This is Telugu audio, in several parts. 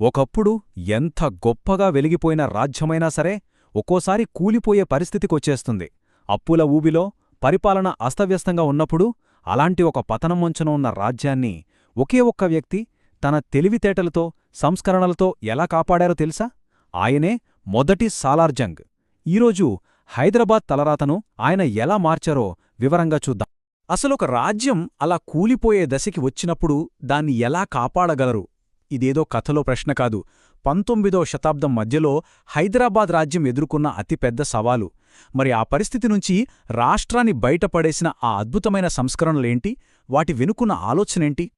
ఒకప్పుడు ఎంత గొప్పగా వెలిగిపోయిన రాజ్యమైనా సరే ఒక్కోసారి కూలిపోయే పరిస్థితికొచ్చేస్తుంది. అప్పుల ఊబిలో పరిపాలన అస్తవ్యస్తంగా ఉన్నప్పుడు అలాంటి ఒక పతనం వంచన ఉన్న రాజ్యాన్ని ఒకే ఒక్క వ్యక్తి తన తెలివితేటలతో సంస్కరణలతో ఎలా కాపాడారో తెలుసా? ఆయనే మొదటి సాలార్జంగ్ ఈరోజు హైదరాబాద్ తలరాతను ఆయన ఎలా మార్చారో వివరంగా చూద్దాం. అసలొక రాజ్యం అలా కూలిపోయే దశకి వచ్చినప్పుడు దాన్ని ఎలా కాపాడగలరు? ఇదేదో కథలో ప్రశ్న కాదు. పంతొమ్మిదో శతాబ్దం మధ్యలో హైదరాబాద్ రాజ్యం ఎదుర్కొన్న అతిపెద్ద సవాలు. మరి ఆ పరిస్థితి నుంచి రాష్ట్రాన్ని బయటపడేసిన ఆ అద్భుతమైన సంస్కరణలేంటి? వాటి వెనుకున్న ఆలోచనేంటి?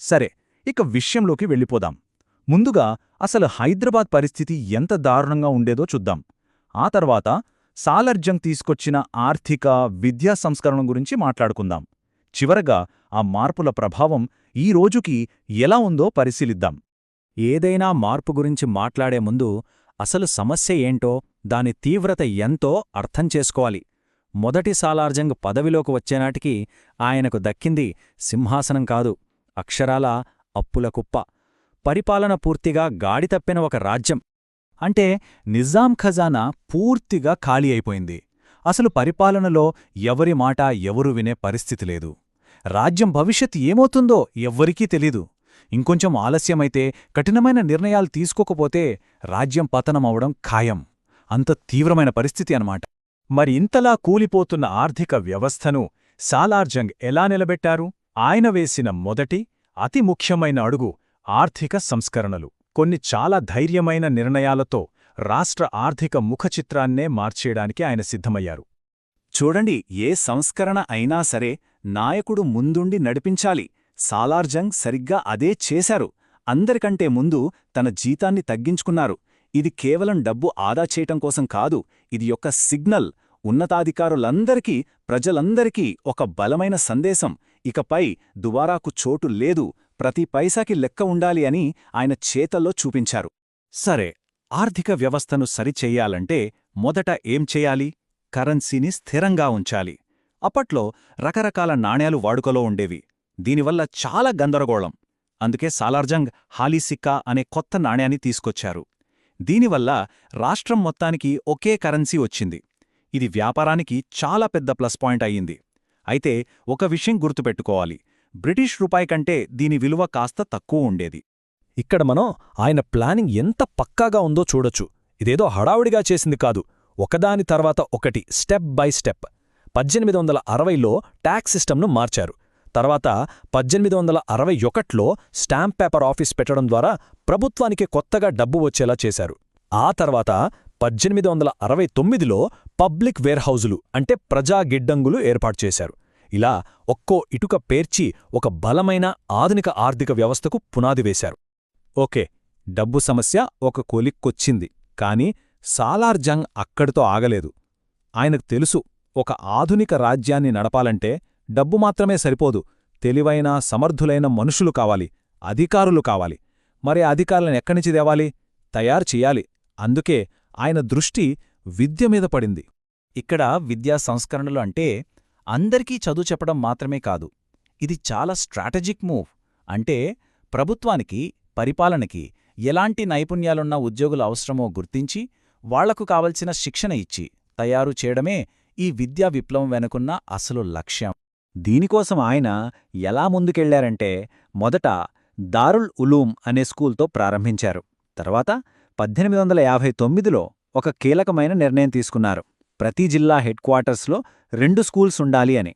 సరే ఇక విషయంలోకి వెళ్ళిపోదాం. ముందుగా అసలు హైదరాబాద్ పరిస్థితి ఎంత దారుణంగా ఉండేదో చూద్దాం. ఆ తర్వాత సాలర్జంగ్ తీసుకొచ్చిన ఆర్థిక విద్యా సంస్కరణ గురించి మాట్లాడుకుందాం. చివరగా ఆ మార్పుల ప్రభావం ఈ రోజుకి ఎలా ఉందో పరిశీలిద్దాం. ఏదైనా మార్పు గురించి మాట్లాడే ముందు అసలు సమస్య ఏంటో దాని తీవ్రత ఎంతో అర్థం చేసుకోవాలి. మొదటి సాలార్జంగ్ పదవిలోకి వచ్చేనాటికి ఆయనకు దక్కింది సింహాసనం కాదు అక్షరాల అప్పుల కుప్ప. పరిపాలన పూర్తిగా గాడితప్పిన ఒక రాజ్యం. అంటే నిజాం ఖజానా పూర్తిగా ఖాళీ అయిపోయింది. అసలు పరిపాలనలో ఎవరి మాట ఎవరు వినే పరిస్థితి లేదు. రాజ్యం భవిష్యత్ ఏమవుతుందో ఎవ్వరికీ తెలీదు. ఇంకొంచెం ఆలస్యమైతే కఠినమైన నిర్ణయాలు తీసుకోకపోతే రాజ్యం పతనమవడం ఖాయం. అంత తీవ్రమైన పరిస్థితి అన్నమాట. మరి ఇంతలా కూలిపోతున్న ఆర్థిక వ్యవస్థను సాలార్జంగ్ ఎలా నిలబెట్టారు? ఆయన వేసిన మొదటి అతి ముఖ్యమైన అడుగు ఆర్థిక సంస్కరణలు. కొన్ని చాలా ధైర్యమైన నిర్ణయాలతో రాష్ట్ర ఆర్థిక ముఖచిత్రాన్నే మార్చేయడానికి ఆయన సిద్ధమయ్యారు. చూడండి ఏ సంస్కరణ అయినా సరే నాయకుడు ముందుండి నడిపించాలి. సాలార్జంగ్ సరిగ్గా అదే చేశారు. అందరికంటే ముందు తన జీతాన్ని తగ్గించుకున్నారు. ఇది కేవలం డబ్బు ఆదా చేయటం కోసం కాదు ఇది యొక్క సిగ్నల్. ఉన్నతాధికారులందరికీ ప్రజలందరికీ ఒక బలమైన సందేశం. ఇకపై దువారాకు చోటు లేదు. ప్రతి పైసాకి లెక్క ఉండాలి అని ఆయన చేతల్లో చూపించారు. సరే ఆర్థిక వ్యవస్థను సరిచెయ్యాలంటే మొదట ఏం చెయ్యాలి కరెన్సీని స్థిరంగా ఉంచాలి. అప్పట్లో రకరకాల నాణ్యాలు వాడుకలో ఉండేవి. దీనివల్ల చాలా గందరగోళం. అందుకే సాలార్జంగ్ హాలీసిక్కా అనే కొత్త నాణ్యాన్ని తీసుకొచ్చారు. దీనివల్ల రాష్ట్రం మొత్తానికి ఒకే కరెన్సీ వచ్చింది. ఇది వ్యాపారానికి చాలా పెద్ద ప్లస్ పాయింట్ అయ్యింది. అయితే ఒక విషయం గుర్తుపెట్టుకోవాలి. బ్రిటిష్ రూపాయి కంటే దీని విలువ కాస్త తక్కువ ఉండేది. ఇక్కడ మనం ఆయన ప్లానింగ్ ఎంత పక్కాగా ఉందో చూడొచ్చు. ఇదేదో హడావుడిగా చేసింది కాదు. ఒకదాని తర్వాత ఒకటి స్టెప్ బై స్టెప్. పద్దెనిమిది వందల అరవైలో ట్యాక్స్ సిస్టమ్ను మార్చారు. తర్వాత పద్దెనిమిది వందల అరవై ఒకట్లో స్టాంప్ పేపర్ ఆఫీస్ పెట్టడం ద్వారా ప్రభుత్వానికి కొత్తగా డబ్బు వచ్చేలా చేశారు. ఆ తర్వాత పద్దెనిమిది వందల అరవై తొమ్మిదిలో పబ్లిక్ వేర్హౌజులు అంటే ప్రజా గిడ్డంగులు ఏర్పాటు చేశారు. ఇలా ఒక్కో ఇటుక పేర్చి ఒక బలమైన ఆధునిక ఆర్థిక వ్యవస్థకు పునాది వేశారు. ఓకే డబ్బు సమస్య ఒక కొలిక్కొచ్చింది కాని సాలార్జంగ్ అక్కడితో ఆగలేదు. ఆయనకు తెలుసు ఒక ఆధునిక రాజ్యాన్ని నడపాలంటే డబ్బు మాత్రమే సరిపోదు. తెలివైన సమర్థులైన మనుషులు కావాలి అధికారులు కావాలి. మరి అధికారులను ఎక్కడినుంచి తేవాలి? తయారు చెయ్యాలి అందుకే ఆయన దృష్టి విద్య మీద పడింది. ఇక్కడ విద్యా సంస్కరణలు అంటే అందరికీ చదువు చెప్పడం మాత్రమే కాదు. ఇది చాలా స్ట్రాటజిక్ మూవ్. అంటే ప్రభుత్వానికి పరిపాలనకి ఎలాంటి నైపుణ్యాలున్న ఉద్యోగులు అవసరమో గుర్తించి వాళ్ళకు కావలసిన శిక్షణ ఇచ్చి తయారు చేయడమే ఈ విద్యా విప్లవం వెనుకున్న అసలు లక్ష్యం. దీనికోసం ఆయన ఎలా ముందుకెళ్ళారంటే మొదట దారుల్ ఉలూం అనే స్కూల్తో ప్రారంభించారు. తర్వాత పద్దెనిమిది వందల యాభై తొమ్మిదిలో ఒక కీలకమైన నిర్ణయం తీసుకున్నారు. ప్రతి జిల్లా హెడ్ క్వార్టర్స్లో రెండు స్కూల్స్ ఉండాలి అని.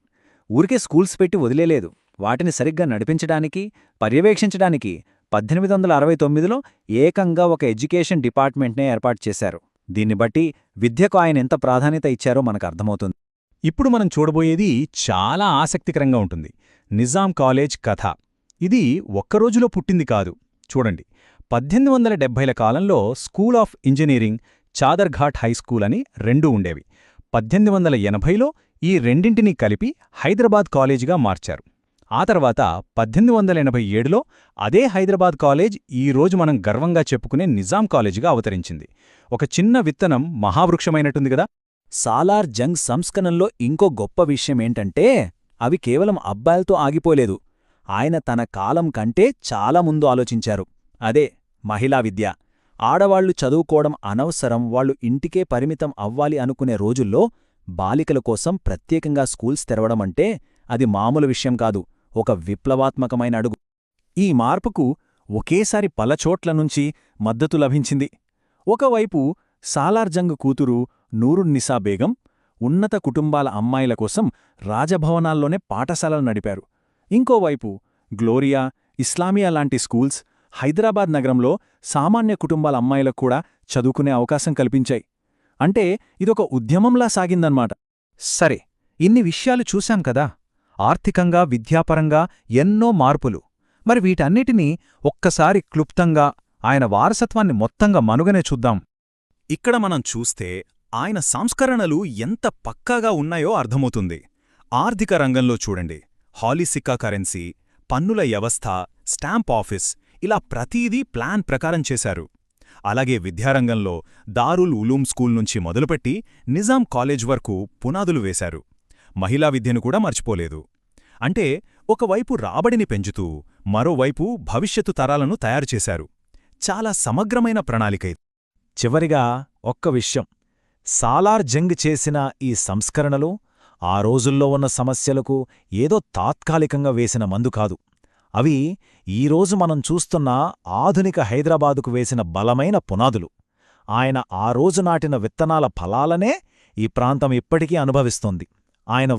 ఊరికే స్కూల్స్ పెట్టి వదిలేలేదు. వాటిని సరిగ్గా నడిపించడానికి పర్యవేక్షించడానికి పద్దెనిమిది వందల అరవై తొమ్మిదిలో ఏకంగా ఒక ఎడ్యుకేషన్ డిపార్ట్మెంట్నే ఏర్పాటు చేశారు. దీన్ని బట్టి విద్యకు ఆయన ఎంత ప్రాధాన్యత ఇచ్చారో మనకు అర్థమవుతుంది. ఇప్పుడు మనం చూడబోయేది చాలా ఆసక్తికరంగా ఉంటుంది. నిజాం కాలేజ్ కథ. ఇది ఒక్కరోజులో పుట్టింది కాదు. చూడండి. పద్దెనిమిది వందల డెబ్బైల కాలంలో school of engineering Chadarghat high school అని రెండూ ఉండేవి. పద్దెనిమిది వందల ఎనభైలో ఈ రెండింటినీ కలిపి హైదరాబాద్ కాలేజీగా మార్చారు. ఆ తర్వాత పద్దెనిమిది వందల ఎనభై ఏడులో అదే హైదరాబాద్ కాలేజ్ ఈరోజు మనం గర్వంగా చెప్పుకునే నిజాం కాలేజీగా అవతరించింది. ఒక చిన్న విత్తనం మహావృక్షమైనట్టుంది కదా? సాలార్ జంగ్ సంస్కరణంలో ఇంకో గొప్ప విషయమేంటంటే అవి కేవలం అబ్బాయిలతో ఆగిపోలేదు. ఆయన తన కాలం కంటే చాలా ముందు ఆలోచించారు. అదే మహిళా విద్య. ఆడవాళ్ళు చదువుకోవడం అనవసరం వాళ్ళు ఇంటికే పరిమితం అవ్వాలి అనుకునే రోజుల్లో బాలికల కోసం ప్రత్యేకంగా స్కూల్స్ తెరవడమంటే అది మామూలు విషయం కాదు. ఒక విప్లవాత్మకమైన అడుగు. ఈ మార్పుకు ఒకేసారి పలచోట్ల నుంచి మద్దతు లభించింది. ఒకవైపు సాలార్జంగ్ కూతురు నూరున్నిసా బేగం ఉన్నత కుటుంబాల అమ్మాయిల కోసం రాజభవనాల్లోనే పాఠశాలలు నడిపారు. ఇంకోవైపు గ్లోరియా ఇస్లామియా లాంటి స్కూల్స్ హైదరాబాద్ నగరంలో సామాన్య కుటుంబాల అమ్మాయిలకు కూడా చదువుకునే అవకాశం కల్పించాయి. అంటే ఇదొక ఉద్యమంలా సాగిందన్నమాట సరే ఇన్ని విషయాలు చూశాం కదా? ఆర్థికంగా విద్యాపరంగా ఎన్నో మార్పులు. మరి వీటన్నిటినీ ఒక్కసారి క్లుప్తంగా ఆయన వారసత్వాన్ని మొత్తంగా మనుగనే చూద్దాం. ఇక్కడ మనం చూస్తే ఆయన సంస్కరణలు ఎంత పక్కాగా ఉన్నాయో అర్థమవుతుంది. ఆర్థిక రంగంలో చూడండి. హాలీసిక్కా కరెన్సీ పన్నుల వ్యవస్థ స్టాంప్ ఆఫీస్ ఇలా ప్రతీదీ ప్లాన్ ప్రకారం చేశారు. అలాగే విద్యారంగంలో దారుల్ ఉలూం స్కూల్ నుంచి మొదలుపెట్టి నిజాం కాలేజ్ వరకు పునాదులు వేశారు. మహిళా విద్యను కూడా మర్చిపోలేదు. అంటే ఒకవైపు రాబడిని పెంచుతూ మరోవైపు భవిష్యత్తు తరాలను తయారుచేశారు చాలా సమగ్రమైన ప్రణాళిక ఇది. చివరిగా ఒక్క విషయం. సాలార్ జంగ్ చేసిన ఈ సంస్కరణలు ఆ రోజుల్లో ఉన్న సమస్యలకు ఏదో తాత్కాలికంగా వేసిన మందు కాదు. అవి ఈరోజు మనం చూస్తున్న ఆధునిక హైదరాబాదుకు వేసిన బలమైన పునాదులు. ఆయన ఆ రోజు నాటిన విత్తనాల ఫలాలనే ఈ ప్రాంతం ఇప్పటికీ అనుభవిస్తోంది. ఆయన